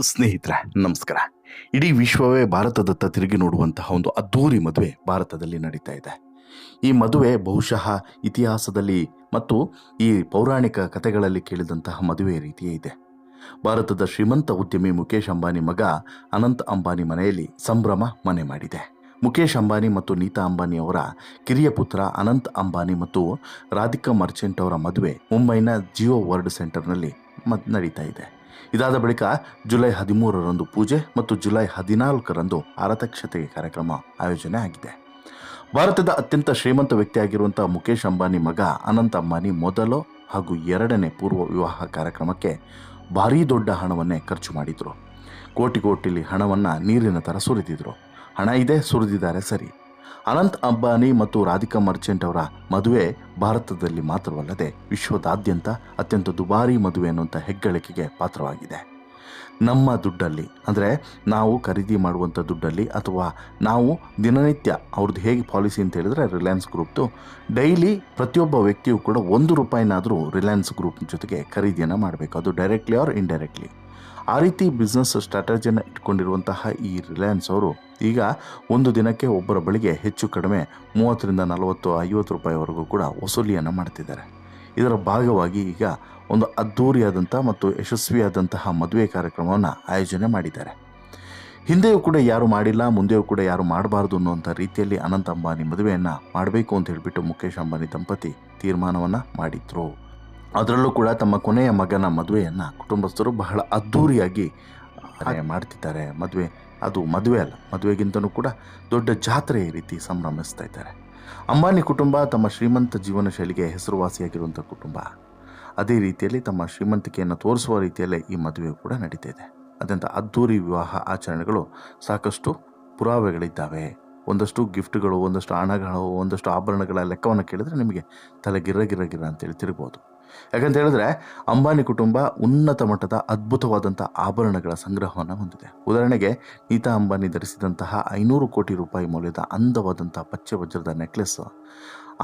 ಸ್ನೇಹಿತರೆ, ನಮಸ್ಕಾರ. ಇಡೀ ವಿಶ್ವವೇ ಭಾರತದತ್ತ ತಿರುಗಿ ನೋಡುವಂತಹ ಒಂದು ಅದ್ಧೂರಿ ಮದುವೆ ಭಾರತದಲ್ಲಿ ನಡೀತಾ ಇದೆ. ಈ ಮದುವೆ ಬಹುಶಃ ಇತಿಹಾಸದಲ್ಲಿ ಮತ್ತು ಈ ಪೌರಾಣಿಕ ಕಥೆಗಳಲ್ಲಿ ಕೇಳಿದಂತಹ ಮದುವೆ ರೀತಿಯೇ ಇದೆ. ಭಾರತದ ಶ್ರೀಮಂತ ಉದ್ಯಮಿ ಮುಖೇಶ್ ಅಂಬಾನಿ ಮಗ ಅನಂತ್ ಅಂಬಾನಿ ಮನೆಯಲ್ಲಿ ಸಂಭ್ರಮ ಮನೆ ಮಾಡಿದೆ. ಮುಖೇಶ್ ಅಂಬಾನಿ ಮತ್ತು ನೀತಾ ಅಂಬಾನಿ ಅವರ ಕಿರಿಯ ಪುತ್ರ ಅನಂತ್ ಅಂಬಾನಿ ಮತ್ತು ರಾಧಿಕಾ ಮರ್ಚೆಂಟ್ ಅವರ ಮದುವೆ ಮುಂಬೈನ ಜಿಯೋ ವರ್ಲ್ಡ್ ಸೆಂಟರ್ನಲ್ಲಿ ಮದ್ ನಡೀತಾ ಇದೆ. ಇದಾದ ಬಳಿಕ ಜುಲೈ ಹದಿಮೂರರಂದು ಪೂಜೆ ಮತ್ತು ಜುಲೈ ಹದಿನಾಲ್ಕರಂದು ಆರತಕ್ಷತೆಗೆ ಕಾರ್ಯಕ್ರಮ ಆಯೋಜನೆ ಆಗಿದೆ. ಭಾರತದ ಅತ್ಯಂತ ಶ್ರೀಮಂತ ವ್ಯಕ್ತಿಯಾಗಿರುವಂಥ ಮುಖೇಶ್ ಅಂಬಾನಿ ಮಗ ಅನಂತ ಅಂಬಾನಿ ಮೊದಲು ಹಾಗೂ ಎರಡನೇ ಪೂರ್ವ ವಿವಾಹ ಕಾರ್ಯಕ್ರಮಕ್ಕೆ ಭಾರೀ ದೊಡ್ಡ ಹಣವನ್ನೇ ಖರ್ಚು ಮಾಡಿದರು. ಕೋಟಿ ಕೋಟಿಲಿ ಹಣವನ್ನು ನೀರಿನ ಥರ ಸುರಿದಿದ್ರು. ಹಣ ಇದೆ, ಸುರಿದಿದ್ದಾರೆ, ಸರಿ. ಅನಂತ್ ಅಂಬಾನಿ ಮತ್ತು ರಾಧಿಕಾ ಮರ್ಚೆಂಟ್ ಅವರ ಮದುವೆ ಭಾರತದಲ್ಲಿ ಮಾತ್ರವಲ್ಲದೆ ವಿಶ್ವದಾದ್ಯಂತ ಅತ್ಯಂತ ದುಬಾರಿ ಮದುವೆ ಅನ್ನುವಂಥ ಹೆಗ್ಗಳಿಕೆಗೆ ಪಾತ್ರವಾಗಿದೆ. ನಮ್ಮ ದುಡ್ಡಲ್ಲಿ, ಅಂದರೆ ನಾವು ಖರೀದಿ ಮಾಡುವಂಥ ದುಡ್ಡಲ್ಲಿ ಅಥವಾ ನಾವು ದಿನನಿತ್ಯ ಅವ್ರದ್ದು ಹೇಗೆ ಪಾಲಿಸಿ ಅಂತ ಹೇಳಿದ್ರೆ ರಿಲಯನ್ಸ್ ಗ್ರೂಪ್ದು ಡೈಲಿ ಪ್ರತಿಯೊಬ್ಬ ವ್ಯಕ್ತಿಯು ಕೂಡ ಒಂದು ರೂಪಾಯಿನಾದರೂ ರಿಲಯನ್ಸ್ ಗ್ರೂಪ್ ಜೊತೆಗೆ ಖರೀದಿಯನ್ನು ಮಾಡಬೇಕು. ಅದು ಡೈರೆಕ್ಟ್ಲಿ ಆರ್ ಇಂಡೈರೆಕ್ಟ್ಲಿ ಆ ರೀತಿ ಬಿಸ್ನೆಸ್ ಸ್ಟ್ರಾಟಜಿಯನ್ನು ಇಟ್ಕೊಂಡಿರುವಂತಹ ಈ ರಿಲಯನ್ಸ್ ಅವರು ಈಗ ಒಂದು ದಿನಕ್ಕೆ ಒಬ್ಬರ ಬಳಿಗೆ ಹೆಚ್ಚು ಕಡಿಮೆ ಮೂವತ್ತರಿಂದ ನಲವತ್ತು, ಐವತ್ತು ರೂಪಾಯಿವರೆಗೂ ಕೂಡ ವಸೂಲಿಯನ್ನು ಮಾಡ್ತಿದ್ದಾರೆ. ಇದರ ಭಾಗವಾಗಿ ಈಗ ಒಂದು ಅದ್ಧೂರಿಯಾದಂಥ ಮತ್ತು ಯಶಸ್ವಿಯಾದಂತಹ ಮದುವೆ ಕಾರ್ಯಕ್ರಮವನ್ನು ಆಯೋಜನೆ ಮಾಡಿದ್ದಾರೆ. ಹಿಂದೆಯೂ ಕೂಡ ಯಾರು ಮಾಡಿಲ್ಲ, ಮುಂದೆಯೂ ಕೂಡ ಯಾರು ಮಾಡಬಾರ್ದು ಅನ್ನುವಂಥ ರೀತಿಯಲ್ಲಿ ಅನಂತ ಅಂಬಾನಿ ಮದುವೆಯನ್ನು ಮಾಡಬೇಕು ಅಂತ ಹೇಳಿಬಿಟ್ಟು ಮುಖೇಶ್ ಅಂಬಾನಿ ದಂಪತಿ ತೀರ್ಮಾನವನ್ನು ಮಾಡಿದ್ರು. ಅದರಲ್ಲೂ ಕೂಡ ತಮ್ಮ ಕೊನೆಯ ಮಗನ ಮದುವೆಯನ್ನು ಕುಟುಂಬಸ್ಥರು ಬಹಳ ಅದ್ಧೂರಿಯಾಗಿ ಮಾಡ್ತಿದ್ದಾರೆ. ಮದುವೆ ಅದು ಮದುವೆ ಅಲ್ಲ ಮದುವೆಗಿಂತನೂ ಕೂಡ ದೊಡ್ಡ ಜಾತ್ರೆ ರೀತಿ ಸಂಭ್ರಮಿಸ್ತಾ ಇದ್ದಾರೆ. ಅಂಬಾನಿ ಕುಟುಂಬ ತಮ್ಮ ಶ್ರೀಮಂತ ಜೀವನ ಶೈಲಿಗೆ ಹೆಸರುವಾಸಿಯಾಗಿರುವಂಥ ಕುಟುಂಬ. ಅದೇ ರೀತಿಯಲ್ಲಿ ತಮ್ಮ ಶ್ರೀಮಂತಿಕೆಯನ್ನು ತೋರಿಸುವ ರೀತಿಯಲ್ಲೇ ಈ ಮದುವೆ ಕೂಡ ನಡೀತಿದೆ ಇದೆ. ಅತ್ಯಂತ ಅದ್ಧೂರಿ ವಿವಾಹ ಆಚರಣೆಗಳು ಸಾಕಷ್ಟು ಪುರಾವೆಗಳಿದ್ದಾವೆ. ಒಂದಷ್ಟು ಗಿಫ್ಟ್ಗಳು ಒಂದಷ್ಟು ಹಣಗಳು ಒಂದಷ್ಟು ಆಭರಣಗಳ ಲೆಕ್ಕವನ್ನು ಕೇಳಿದರೆ ನಿಮಗೆ ತಲೆ ಗಿರ್ರ ಗಿರ್ರ ಗಿರ್ರ ಅಂತೇಳಿ ತಿರುಗ್ಬೋದು. ಯಾಕಂತ ಹೇಳಿದ್ರೆ ಅಂಬಾನಿ ಕುಟುಂಬ ಉನ್ನತ ಮಟ್ಟದ ಅದ್ಭುತವಾದಂಥ ಆಭರಣಗಳ ಸಂಗ್ರಹವನ್ನು ಹೊಂದಿದೆ. ಉದಾಹರಣೆಗೆ ನೀತಾ ಅಂಬಾನಿ ಧರಿಸಿದಂತಹ ಐನೂರು ಕೋಟಿ ರೂಪಾಯಿ ಮೌಲ್ಯದ ಅಂದವಾದಂಥ ಪಚ್ಚೆ ವಜ್ರದ ನೆಕ್ಲೆಸ್,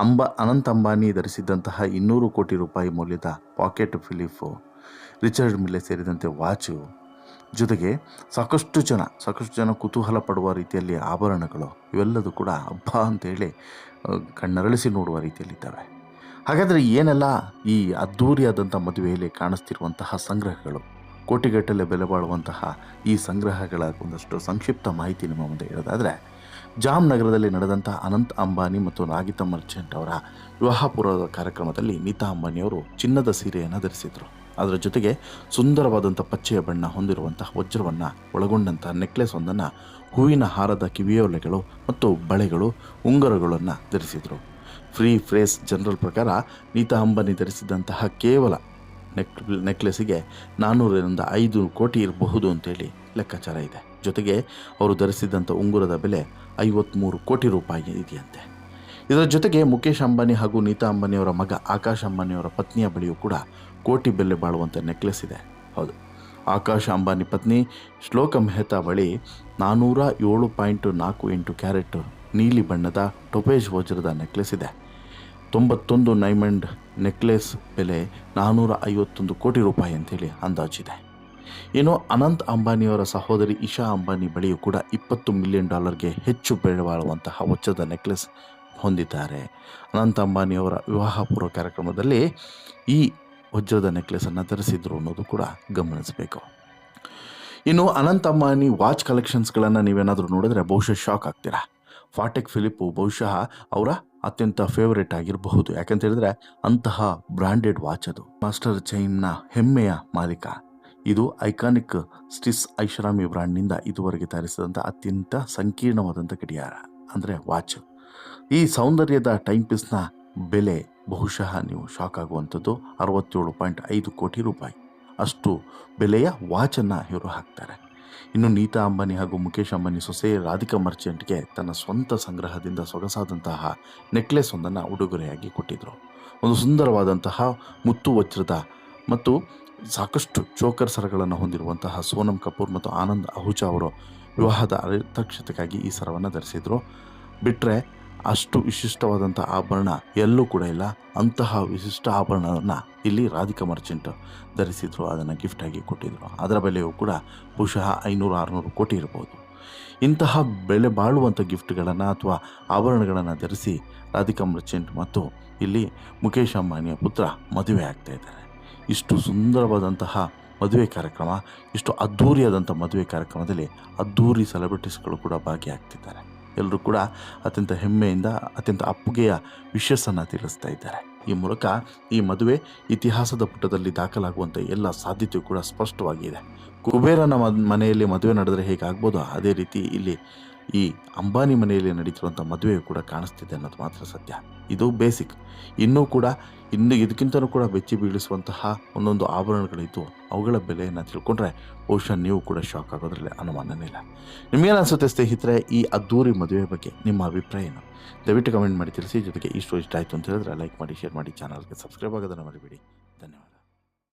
ಅಂಬ ಅನಂತ ಅಂಬಾನಿ ಧರಿಸಿದಂತಹ ಇನ್ನೂರು ಕೋಟಿ ರೂಪಾಯಿ ಮೌಲ್ಯದ ಪಾಕೆಟ್ ಫಿಲಿಫು, ರಿಚರ್ಡ್ ಮಿಲ್ಲೆ ಸೇರಿದಂತೆ ವಾಚು. ಜೊತೆಗೆ ಸಾಕಷ್ಟು ಜನ ಸಾಕಷ್ಟು ಜನ ಕುತೂಹಲ ಪಡುವ ರೀತಿಯಲ್ಲಿ ಆಭರಣಗಳು ಇವೆಲ್ಲದೂ ಕೂಡ ಹಬ್ಬ ಅಂತೇಳಿ ಕಣ್ಣರಳಿಸಿ ನೋಡುವ ರೀತಿಯಲ್ಲಿದ್ದಾವೆ. ಹಾಗಾದರೆ ಏನೆಲ್ಲ ಈ ಅದ್ಧೂರಿಯಾದಂಥ ಮದುವೆಯಲ್ಲಿ ಕಾಣಿಸ್ತಿರುವಂತಹ ಸಂಗ್ರಹಗಳು? ಕೋಟಿಗಟ್ಟಲೆ ಬೆಲೆ ಬಾಳುವಂತಹ ಈ ಸಂಗ್ರಹಗಳ ಒಂದಷ್ಟು ಸಂಕ್ಷಿಪ್ತ ಮಾಹಿತಿ ನಿಮ್ಮ ಮುಂದೆ ಹೇಳೋದಾದರೆ, ಜಾಮ್ ನಗರದಲ್ಲಿ ನಡೆದಂಥ ಅನಂತ್ ಅಂಬಾನಿ ಮತ್ತು ನಾಗಿತಾ ಮರ್ಚೆಂಟ್ ಅವರ ವಿವಾಹಪೂರ್ವದ ಕಾರ್ಯಕ್ರಮದಲ್ಲಿ ನೀತಾ ಅಂಬಾನಿಯವರು ಚಿನ್ನದ ಸೀರೆಯನ್ನು ಧರಿಸಿದರು. ಅದರ ಜೊತೆಗೆ ಸುಂದರವಾದಂಥ ಪಚ್ಚೆಯ ಬಣ್ಣ ಹೊಂದಿರುವಂತಹ ವಜ್ರವನ್ನು, ಒಳಗೊಂಡಂಥ ನೆಕ್ಲೆಸ್ ಒಂದನ್ನು, ಹೂವಿನ ಹಾರದ ಕಿವಿಯೋಲೆಗಳು ಮತ್ತು ಬಳೆಗಳು, ಉಂಗುರಗಳನ್ನು ಧರಿಸಿದರು. ಫ್ರೀ ಫ್ರೇಸ್ ಜನರಲ್ ಪ್ರಕಾರ ನೀತಾ ಅಂಬಾನಿ ಧರಿಸಿದಂತಹ ಕೇವಲ ನೆಕ್, ನೆಕ್ಲೆಸ್ಸಿಗೆ ನಾನ್ನೂರರಿಂದ ಐದು ಕೋಟಿ ಇರಬಹುದು ಅಂತೇಳಿ ಲೆಕ್ಕಾಚಾರ ಇದೆ. ಜೊತೆಗೆ ಅವರು ಧರಿಸಿದಂಥ ಉಂಗುರದ ಬೆಲೆ ಐವತ್ತ್ಮೂರು ಕೋಟಿ ರೂಪಾಯಿ ಇದೆಯಂತೆ. ಇದರ ಜೊತೆಗೆ ಮುಖೇಶ್ ಅಂಬಾನಿ ಹಾಗೂ ನೀತಾ ಅಂಬಾನಿಯವರ ಮಗ ಆಕಾಶ್ ಅಂಬಾನಿಯವರ ಪತ್ನಿಯ ಬಳಿಯೂ ಕೂಡ ಕೋಟಿ ಬೆಲೆ ಬಾಳುವಂಥ ನೆಕ್ಲೆಸ್ ಇದೆ. ಹೌದು. ಆಕಾಶ್ ಅಂಬಾನಿ ಪತ್ನಿ ಶ್ಲೋಕ ಮೆಹ್ತಾ ಬಳಿ ನಾನ್ನೂರ ಏಳು ಪಾಯಿಂಟ್ ನಾಲ್ಕು ಎಂಟು ಕ್ಯಾರೆಟ್ ನೀಲಿ ಬಣ್ಣದ ಟೊಪೇಜ್ ವಜ್ರದ ನೆಕ್ಲೆಸ್ ಇದೆ. ತೊಂಬತ್ತೊಂದು ನೈಮಂಡ್ ನೆಕ್ಲೆಸ್ ಬೆಲೆ ನಾನ್ನೂರ ಐವತ್ತೊಂದು ಕೋಟಿ ರೂಪಾಯಿ ಅಂತೇಳಿ ಅಂದಾಜಿದೆ. ಇನ್ನು ಅನಂತ್ ಅಂಬಾನಿಯವರ ಸಹೋದರಿ ಇಶಾ ಅಂಬಾನಿ ಬಳಿಯೂ ಕೂಡ ಇಪ್ಪತ್ತು ಮಿಲಿಯನ್ ಡಾಲರ್ಗೆ ಹೆಚ್ಚು ಬೆಲೆ ಬಾಳುವಂತಹ ವಜ್ರದ ನೆಕ್ಲೆಸ್ ಹೊಂದಿದ್ದಾರೆ. ಅನಂತ್ ಅಂಬಾನಿಯವರ ವಿವಾಹ ಪೂರ್ವ ಕಾರ್ಯಕ್ರಮದಲ್ಲಿ ಈ ವಜ್ರದ ನೆಕ್ಲೆಸನ್ನು ಧರಿಸಿದ್ರು ಅನ್ನೋದು ಕೂಡ ಗಮನಿಸಬೇಕು. ಇನ್ನು ಅನಂತ ಅಂಬಾನಿ ವಾಚ್ ಕಲೆಕ್ಷನ್ಸ್ಗಳನ್ನು ನೀವೇನಾದರೂ ನೋಡಿದ್ರೆ ಬಹುಶಃ ಶಾಕ್ ಆಗ್ತೀರಾ? ಫಾಟೆಕ್ ಫಿಲಿಪ್ಪು ಬಹುಶಃ ಅವರ ಅತ್ಯಂತ ಫೇವರೇಟ್ ಆಗಿರಬಹುದು. ಯಾಕಂತ ಹೇಳಿದ್ರೆ ಅಂತಹ ಬ್ರಾಂಡೆಡ್ ವಾಚ್ ಅದು. ಮಾಸ್ಟರ್ ಚೈನ್ನ ಹೆಮ್ಮೆಯ ಮಾಲೀಕ. ಇದು ಐಕಾನಿಕ್ ಸ್ಟಿಸ್ ಐಷಾರಾಮಿ ಬ್ರ್ಯಾಂಡ್ನಿಂದ ಇದುವರೆಗೆ ತಯಾರಿಸಿದಂಥ ಅತ್ಯಂತ ಸಂಕೀರ್ಣವಾದಂಥ ಗಡಿಯಾರ, ಅಂದರೆ ವಾಚ್ ಈ ಸೌಂದರ್ಯದ ಟೈಮ್ ಪೀಸ್ನ ಬೆಲೆ ಬಹುಶಃ ನೀವು ಶಾಕ್ ಆಗುವಂಥದ್ದು ಅರವತ್ತೇಳು ಪಾಯಿಂಟ್ ಐದು ಕೋಟಿ ರೂಪಾಯಿ. ಅಷ್ಟು ಬೆಲೆಯ ವಾಚನ್ನು ಇವರು ಹಾಕ್ತಾರೆ. ಇನ್ನು ನೀತಾ ಅಂಬಾನಿ ಹಾಗೂ ಮುಖೇಶ್ ಅಂಬಾನಿ ಸೊಸೆ ರಾಧಿಕಾ ಮರ್ಚೆಂಟ್ಗೆ ತನ್ನ ಸ್ವಂತ ಸಂಗ್ರಹದಿಂದ ಸೊಗಸಾದಂತಹ ನೆಕ್ಲೆಸ್ ಒಂದನ್ನು ಉಡುಗೊರೆಯಾಗಿ ಕೊಟ್ಟಿದ್ದರು ಒಂದು ಸುಂದರವಾದಂತಹ ಮುತ್ತು ವಜ್ರದ ಮತ್ತು ಸಾಕಷ್ಟು ಚೋಕರ್ ಸರಗಳನ್ನು ಹೊಂದಿರುವಂತಹ ಸೋನಂ ಕಪೂರ್ ಮತ್ತು ಆನಂದ್ ಅಹುಜಾ ಅವರು ವಿವಾಹದ ಅರತಕ್ಷತೆಗಾಗಿ ಈ ಸರವನ್ನು ಧರಿಸಿದರು. ಬಿಟ್ಟರೆ ಅಷ್ಟು ವಿಶಿಷ್ಟವಾದಂಥ ಆಭರಣ ಎಲ್ಲೂ ಕೂಡ ಇಲ್ಲ. ಅಂತಹ ವಿಶಿಷ್ಟ ಆಭರಣವನ್ನು ಇಲ್ಲಿ ರಾಧಿಕಾ ಮರ್ಚೆಂಟ್ ಧರಿಸಿದ್ರು, ಅದನ್ನು ಗಿಫ್ಟಾಗಿ ಕೊಟ್ಟಿದ್ರು. ಅದರ ಬೆಲೆಯೂ ಕೂಡ ಬಹುಶಃ ಐನೂರು, ಆರುನೂರು ಕೋಟಿ ಇರ್ಬೋದು. ಇಂತಹ ಬೆಲೆ ಬಾಳುವಂಥ ಗಿಫ್ಟ್ಗಳನ್ನು ಅಥವಾ ಆಭರಣಗಳನ್ನು ಧರಿಸಿ ರಾಧಿಕಾ ಮರ್ಚೆಂಟ್ ಮತ್ತು ಇಲ್ಲಿ ಮುಖೇಶ್ ಅಂಬಾನಿಯ ಪುತ್ರ ಮದುವೆ ಆಗ್ತಾ ಇದ್ದಾರೆ. ಇಷ್ಟು ಸುಂದರವಾದಂತಹ ಮದುವೆ ಕಾರ್ಯಕ್ರಮ, ಇಷ್ಟು ಅದ್ಧೂರಿಯಾದಂಥ ಮದುವೆ ಕಾರ್ಯಕ್ರಮದಲ್ಲಿ ಅದ್ಧೂರಿ ಸೆಲೆಬ್ರಿಟೀಸ್ಗಳು ಕೂಡ ಭಾಗಿಯಾಗ್ತಿದ್ದಾರೆ. ಎಲ್ಲರೂ ಕೂಡ ಅತ್ಯಂತ ಹೆಮ್ಮೆಯಿಂದ, ಅತ್ಯಂತ ಅಪ್ಪುಗೆಯ ವಿಶಸ್ಸನ್ನು ತಿಳಿಸ್ತಾ ಇದ್ದಾರೆ. ಈ ಮೂಲಕ ಈ ಮದುವೆ ಇತಿಹಾಸದ ಪುಟದಲ್ಲಿ ದಾಖಲಾಗುವಂಥ ಎಲ್ಲ ಸಾಧ್ಯತೆಯು ಕೂಡ ಸ್ಪಷ್ಟವಾಗಿದೆ. ಕುಬೇರನ ಮನೆಯಲ್ಲಿ ಮದುವೆ ನಡೆದರೆ ಹೇಗಾಗ್ಬೋದು? ಅದೇ ರೀತಿ ಇಲ್ಲಿ ಈ ಅಂಬಾನಿ ಮನೆಯಲ್ಲಿ ನಡೀತಿರುವಂಥ ಮದುವೆಯು ಕೂಡ ಕಾಣಿಸ್ತಿದೆ ಅನ್ನೋದು ಮಾತ್ರ ಸತ್ಯ. ಇದು ಬೇಸಿಕ್. ಇನ್ನೂ ಕೂಡ, ಇನ್ನು ಇದಕ್ಕಿಂತಲೂ ಕೂಡ ಬೆಚ್ಚಿ ಬೀಳಿಸುವಂತಹ ಒಂದೊಂದು ಆಭರಣಗಳಿದ್ದು ಅವುಗಳ ಬೆಲೆಯನ್ನು ತಿಳ್ಕೊಂಡ್ರೆ ಬಹುಶಃ ನೀವು ಕೂಡ ಶಾಕ್ ಆಗೋದ್ರಲ್ಲಿ ಅನುಮಾನನೇ ಇಲ್ಲ. ನಿಮಗೇನು ಅನಿಸುತ್ತೆ ಸ್ನೇಹಿತರೆ, ಈ ಅದ್ದೂರಿ ಮದುವೆ ಬಗ್ಗೆ ನಿಮ್ಮ ಅಭಿಪ್ರಾಯ ಏನು? ದಯವಿಟ್ಟು ಕಮೆಂಟ್ ಮಾಡಿ ತಿಳಿಸಿ, ಜೊತೆಗೆ ಇಷ್ಟು ಇಷ್ಟ ಆಯಿತು ಅಂತ ಹೇಳಿದ್ರೆ ಲೈಕ್ ಮಾಡಿ, ಶೇರ್ ಮಾಡಿ, ಚಾನಲ್ಗೆ ಸಬ್ಸ್ಕ್ರೈಬ್ ಆಗೋದನ್ನು ಮರಿಬೇಡಿ.